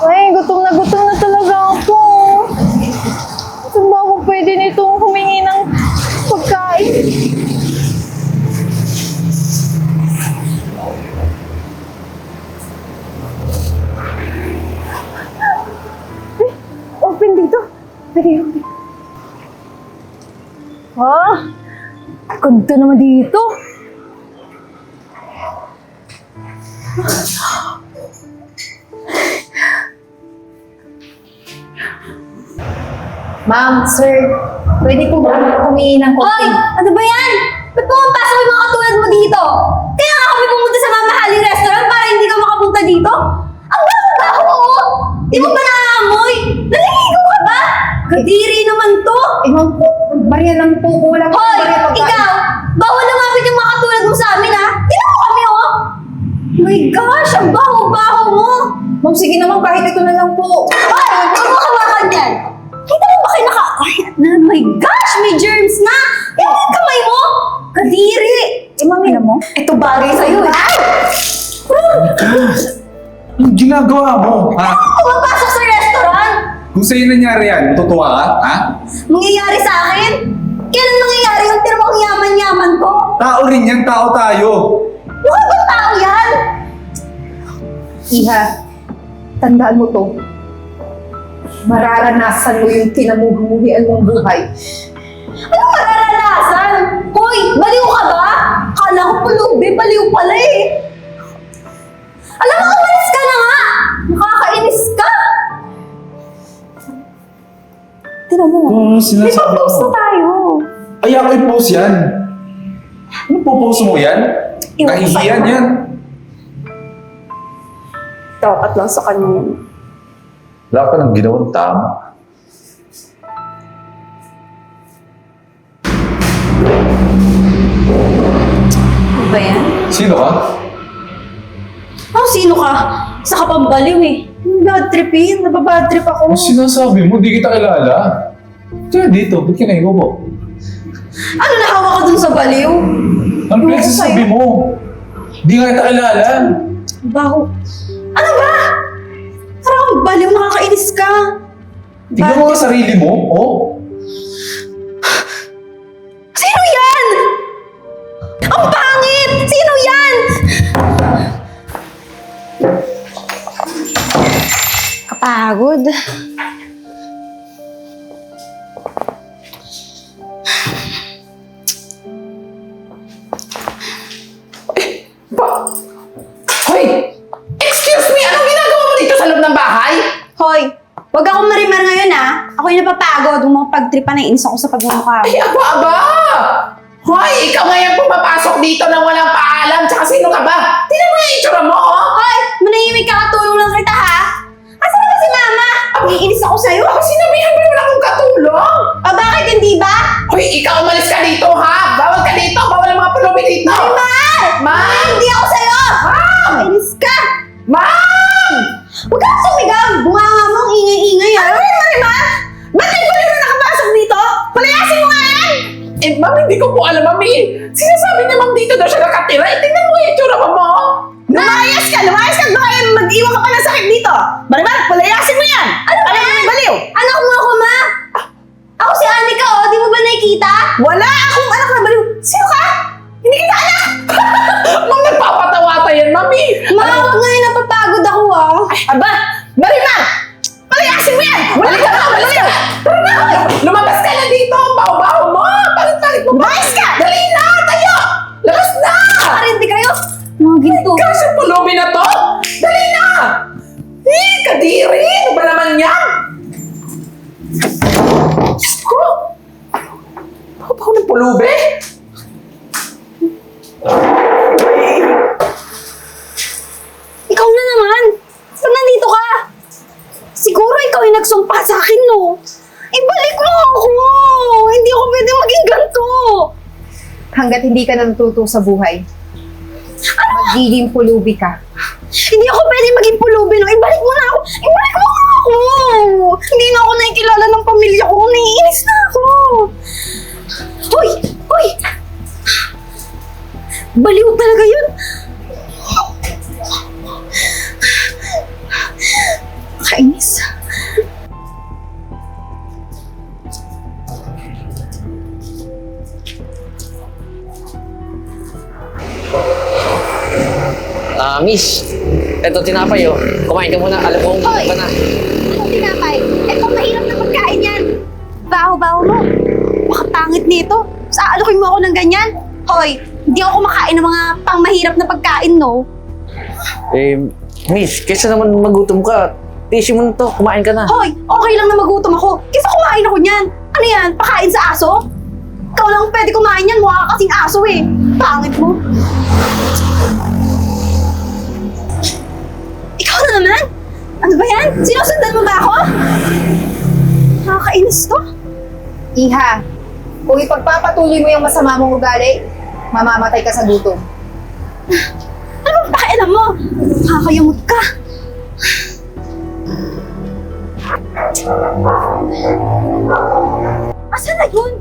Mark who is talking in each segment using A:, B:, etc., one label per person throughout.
A: Ay, gutom na gutom na talaga ako. Saan ba ako pwede nitong humingi ng pagkain? Ay, open dito. Pwede open. Ah, ganda naman dito.
B: Ma'am, sir, pwede po ba humingi ng
C: Hoy!
B: konting...
C: Ano ba yan? Ba't pumapasok yung mga katulad mo dito? Kaya nga kami pumunta sa mamahaling restaurant para hindi ka makapunta dito? Ang baho-baho, oh! Di mo ba naaamoy? Naliligo ka ba? Kadiri naman to!
B: Eh, ma'am barya lang po. Wala po
C: Hoy! Ikaw! Bawal lumapit yung mga katulad mo sa amin, ha? Tingnan mo kami, oh! My gosh! Ang baho-baho mo!
B: Ma'am, sige naman, kahit ito na lang po.
C: Hoy! Huwag mo hawakan yan! Kita mo ba kayo naka... Ay, na, my gosh! May germs na! Yan yung kamay mo! Kadiri!
B: Eh, ma'am, alam mo?
C: Ito bagay sa'yo, eh!
D: Anong ginagawa mo? Ha?
C: Pumapasok sa restaurant!
D: Kung sa'yo nangyari yan, matutuwa ka? Ha?
C: Mangyayari sa akin? Kailan mangyayari yung tirmang yaman-yaman ko?
D: Tao rin yan, tao tayo.
C: Mukha bang tao yan?
B: Iha, tandaan mo to. Mararanasan mo yung kinamuhimuhian mong buhay.
C: Ano mararanasan? Hoy, baliw ka ba? Kala ko pulubi, baliw pala eh. Alam mo, umalis ka na nga! Nakakainis ka! Tira mo.
D: Kung
C: May
D: sinasabi
C: pag-post na
D: mo.
C: tayo.
D: Ay, ako i-post yan. Ano po-post mo yan?
C: Iwan ko
D: Kahihiyan
C: sa'yo.
D: yan.
C: Dapat lang sa kanya yun.
D: Wala ka nang ginawang tama.
C: Ano ba yan?
D: Sino ka?
C: Oh, sino ka? Sa kapambaliw eh. Bad trip eh. Nababad trip ako.
D: Ano sinasabi mo? Di kita kilala. Kaya dito, ba't ka naiubo?
C: Ano nahawa ka dun sa baliw?
D: Ano
C: Ewan ko
D: pinagsasabi
C: sa'yo.
D: mo? Di nga kita kilala.
C: Baho. Ano ba? Parang kang baliw, nakakainis ka.
D: Tignan mo
C: Bad
D: nga sarili mo, oh.
C: Sino yan? Ang pangit! Sino yan? Kapagod.
E: Hoy!
C: Hoy, wag akong marimar ngayon ah. Ako yung napapagod. Huwag mga pagtripa na inis ako sa pagmumukha.
E: Ay, aba-aba! Hoy! Ikaw ngayon pumapasok dito nang walang paalam. Tsaka sino ka ba? Tingnan mo yung itsura mo, oh!
C: Hoy, manahimik ka katulong lang kita ha. Asa na ba si mama? Naiinis ako sa'yo.
E: Ako sinabihan mo naman akong katulong!
C: O bakit hindi ba?
E: Hoy, ikaw umalis ka dito, ha? Bawal ka dito! Bawal ang mga pulubi dito!
C: Ma'am!
E: Ma'am!
C: Hindi ako sa'yo!
E: Ma'am!
C: Naiinis ka!
E: Ma'am!
C: Huwag kang sumigaw! Bunganga mo, ang ingay-ingay ah! Ano yun, Marimar? Ba't may kulit na nakapasok dito? Palayasin mo nga yan!
E: Eh, ma'am, hindi ko po alam, ma'am. eh. Sinasabi niya, ma'am, dito daw siya nakatira. Eh, tingnan mo yung itsura mo, mo.
C: Lumayas ka! Lumayas ka! Baka yan mag-iwan ka pa ng sakit dito! Marimar, palayasin mo yan! Ano ba yan? Baliw! Anak mo ako, ma! Ako si Anika, oh! Di mo ba nakikita? Wala akong anak na baliw! Sino ka? Hindi kita anak!
E: ma'am, nagpapatawa tayo, ma'am. eh. hanggat hindi ka na
C: natuto sa
B: buhay. Magiging pulubi ka.
C: Hindi ako pwede maging pulubi no. Ibalik mo na ako! Ibalik mo na ako! Hindi na ako naikilala ng pamilya ko. Naiinis na ako! Hoy! Hoy! Baliw talaga yun!
F: Kainis. Kainis. Miss. Eto tinapay oh. Kumain ka muna. Alam mo,
B: Hoy!
F: ka na.
B: Anong tinapay? Eto, mahirap na pagkain yan. Baho-baho mo. Makapangit nito. Sa alokin mo ako ng ganyan. Hoy, hindi ako kumakain ng mga pangmahirap na pagkain, no?
F: Eh, miss, kaysa naman magutom ka, tissue mo na to. Kumain ka na.
B: Hoy, okay lang na magutom ako. Kesa kumain ako niyan. Ano yan? Pakain sa aso? Ikaw lang ang pwede kumain yan. Mukha ka kasing aso eh. Nakakainis to. Iha, kung ipagpapatuloy mo yung masama mong ugali, mamamatay ka sa gutom. Ano bang pakialam mo? Nakakayamot ka. Asan na yun?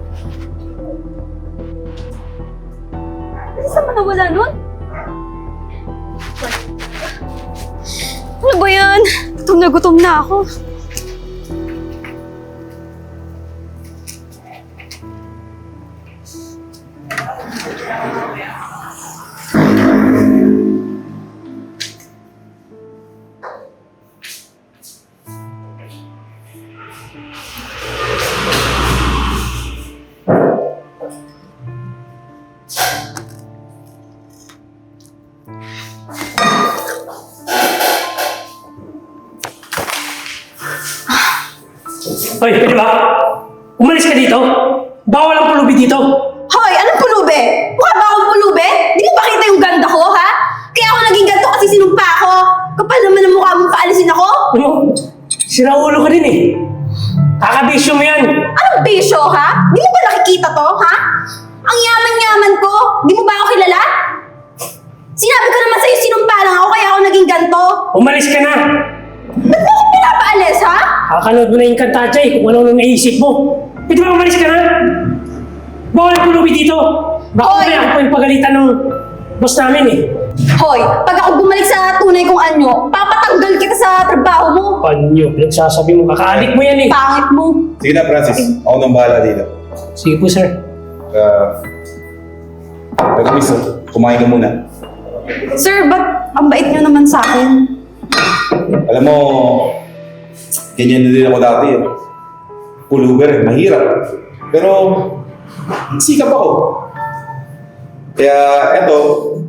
B: Saan ba nawala nun? Ano ba yan? Gutom na gutom na ako.
G: Hoy, pwede ba? Umalis ka dito. Bawal ang pulubi dito.
C: Hoy, anong pulube? Mukha ba akong pulube? Di mo ba kita yung ganda ko, ha? Kaya ako naging ganito kasi sinumpa ako. Kapal naman ang mukha mong paalisin ako.
G: Ano? Siraulo ka din eh. Kakabisyo mo yan.
C: Anong bisyo, ha? Di mo ba nakikita to, ha? Ang yaman-yaman ko. Di mo ba ako kilala? Sinabi ko naman sa'yo sinumpa lang ako kaya ako naging ganito.
G: Umalis ka na.
C: Ba't mo ako pinapaalis, ha?
G: Kakanood mo na yung kantatsa eh kung ano nang naisip mo. Pwede ba umalis ka na? Bawal ang pulubi dito. Baka
C: Hoy!
G: may ako pa yung pagalitan ng boss namin eh.
C: Hoy, pag ako bumalik sa tunay kong anyo, papatanggal kita sa trabaho mo.
G: Panyo, nagsasabi mo, kakalik mo yan eh.
C: Pangit mo.
H: Sige na, Francis. Ako nang bahala dito.
G: Sige po sir.
H: Uh, Teka, miss, kumain ka muna.
C: Sir, ba't ang bait niyo naman sa akin?
H: Alam mo, ganyan na din ako dati. Eh. Eh, mahirap. Pero, sikap ako. Kaya, eto,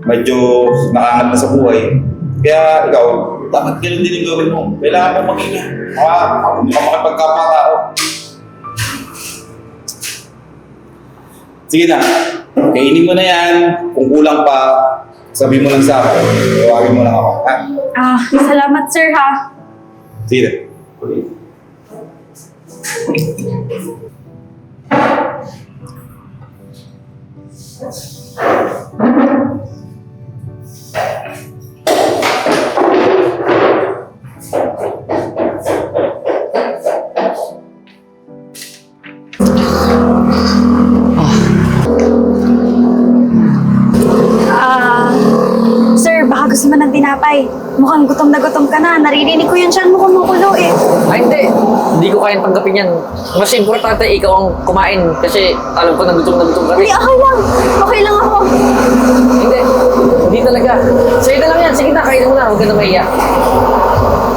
H: medyo nakangat na sa buhay. Kaya, ikaw, dapat ganun din yung gawin mo. Kailangan mo maging, ah, ako ka makipagkapatao. Sige na, kainin mo na yan. Kung kulang pa, sabi mo lang sa akin. Tawagin mo lang ako. Ha?
C: Ah, salamat sir ha.
H: Sige na.
B: Ah, gusto mo ng tinapay. Mukhang gutom na gutom ka na. Naririnig ko yung tiyan mo kumukulo eh.
F: Ay, hindi. Hindi ko kayang tanggapin yan. Mas importante ikaw ang kumain kasi alam ko na gutom na gutom ka
B: Hindi,
F: rin.
B: okay lang. Okay lang ako.
F: Hindi. Hindi talaga. Sa'yo na lang yan. Sige na, kain mo na. Huwag ka na mahiya.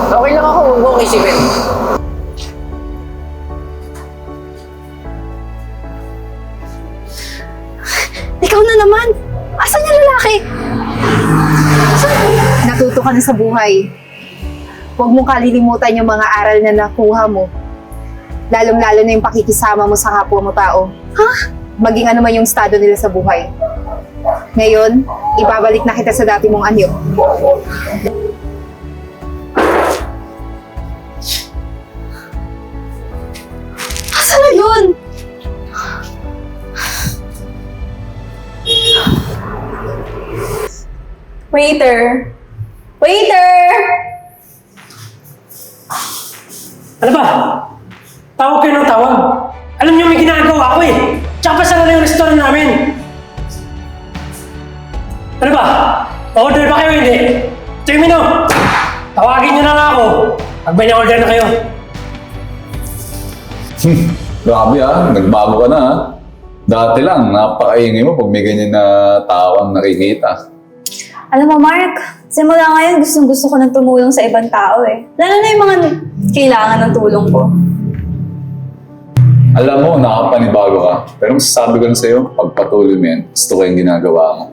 F: Okay lang ako. Huwag mo akong isipin.
B: Ka na sa buhay. Huwag mong kalilimutan yung mga aral na nakuha mo. Lalong-lalo na yung pakikisama mo sa kapwa mo tao. Ha? Maging ano man yung estado nila sa buhay. Ngayon, ibabalik na kita sa dati mong anyo.
C: Asa na yun? Waiter! Waiter!
G: Ano ba? Tawag kayo ng tawag. Alam niyo may ginagawa ko eh. Tsaka pa sana na yung restaurant namin. Ano ba? Order ba kayo hindi? Termino! Tawagin niyo na lang ako. Pag may na-order na kayo.
D: Grabe ah, nagbago ka na ah. Dati lang, napakaingay mo pag may ganyan na tawang nakikita.
C: Alam mo, Mark, simula ngayon gustong gusto ko ng tumulong sa ibang tao eh. Lalo na yung mga kailangan ng tulong ko.
D: Alam mo, nakapanibago ka. Pero masasabi ko lang sa'yo, pagpatuloy mo yan, gusto ko yung ginagawa mo.